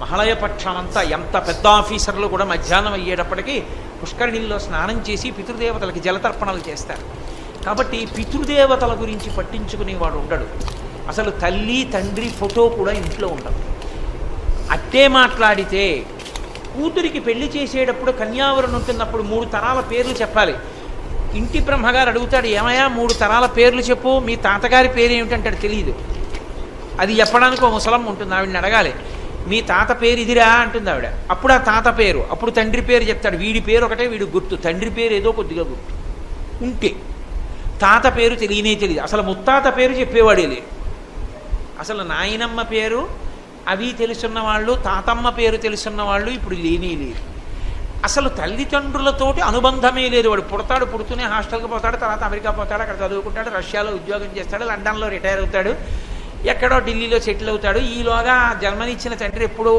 మహాలయ పక్షమంతా ఎంత పెద్ద ఆఫీసర్లు కూడా మధ్యాహ్నం అయ్యేటప్పటికీ పుష్కరిణిల్లో స్నానం చేసి పితృదేవతలకి జలతర్పణలు చేస్తారు. కాబట్టి పితృదేవతల గురించి పట్టించుకునేవాడు ఉండడు. అసలు తల్లి తండ్రి ఫోటో కూడా ఇంట్లో ఉండదు. అట్టే మాట్లాడితే కూతురికి పెళ్ళి చేసేటప్పుడు కన్యావరణ ఉంటున్నప్పుడు మూడు తరాల పేర్లు చెప్పాలి. ఇంటి బ్రహ్మగారు అడుగుతాడు ఏమయ్యా మూడు తరాల పేర్లు చెప్పు మీ తాతగారి పేరు ఏమిటంటాడు తెలియదు అది చెప్పడానికి ఒక ముసలం ఉంటుంది ఆవిడని అడగాలి. మీ తాత పేరు ఇదిరా అంటుంది ఆవిడ. అప్పుడు ఆ తాత పేరు అప్పుడు తండ్రి పేరు చెప్తాడు. వీడి పేరు ఒకటే వీడి గుర్తు. తండ్రి పేరు ఏదో కొద్దిగా గుర్తు. ఉంటే. తాత పేరు తెలియనే తెలియదు. అసలు ముత్తాత పేరు చెప్పేవాడే లేడు అసలు నాయనమ్మ పేరు అవి తెలుసున్న వాళ్ళు తాతమ్మ పేరు తెలుసున్న వాళ్ళు ఇప్పుడు లేనే లేరు. అసలు తల్లిదండ్రులతోటి అనుబంధమే లేదు. వాడు పుడతాడు పుడుతూనే హాస్టల్కి పోతాడు తర్వాత అమెరికా పోతాడు అక్కడ చదువుకుంటాడు రష్యాలో ఉద్యోగం చేస్తాడు లండన్లో రిటైర్ అవుతాడు ఎక్కడో ఢిల్లీలో సెటిల్ అవుతాడు. ఈలోగా జన్మనిచ్చిన తండ్రి ఎప్పుడో